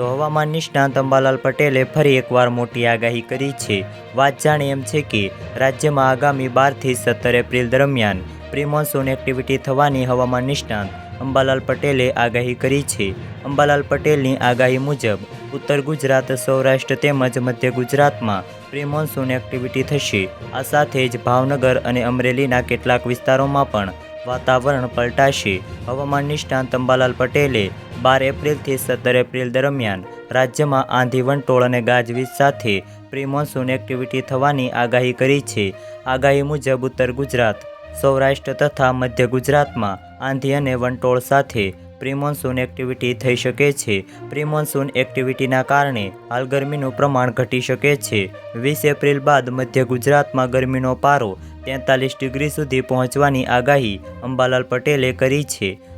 તો હવામાન નિષ્ણાંત અંબાલાલ પટેલે ફરી એકવાર મોટી આગાહી કરી છે. વાત જાણે એમ છે કે રાજ્યમાં આગામી બારથી સત્તર એપ્રિલ દરમિયાન પ્રિમોન્સૂન એક્ટિવિટી થવાની હવામાન નિષ્ણાંત અંબાલાલ પટેલે આગાહી કરી છે. અંબાલાલ પટેલની આગાહી મુજબ ઉત્તર ગુજરાત, સૌરાષ્ટ્ર તેમજ મધ્ય ગુજરાતમાં પ્રિમોન્સૂન એક્ટિવિટી થશે. આ સાથે જ ભાવનગર અને અમરેલીના કેટલાક વિસ્તારોમાં પણ વાતાવરણ પલટાશે. હવામાન નિષ્ણાંત અંબાલાલ પટેલે બાર એપ્રિલથી સત્તર એપ્રિલ દરમિયાન રાજ્યમાં આંધી વંટોળ અને ગાજવીજ સાથે પ્રિમોન્સૂન એક્ટિવિટી થવાની આગાહી કરી છે. આગાહી મુજબ ઉત્તર ગુજરાત, સૌરાષ્ટ્ર તથા મધ્ય ગુજરાતમાં આંધી અને વંટોળ સાથે પ્રિમોન્સૂન એક્ટિવિટી થઈ શકે છે. પ્રિમોન્સૂન એક્ટિવિટીના કારણે હાલ ગરમીનું પ્રમાણ ઘટી શકે છે. વીસ એપ્રિલ બાદ મધ્ય ગુજરાતમાં ગરમીનો પારો તેતાલીસ ડિગ્રી સુધી પહોંચવાની આગાહી અંબાલાલ પટેલે કરી છે.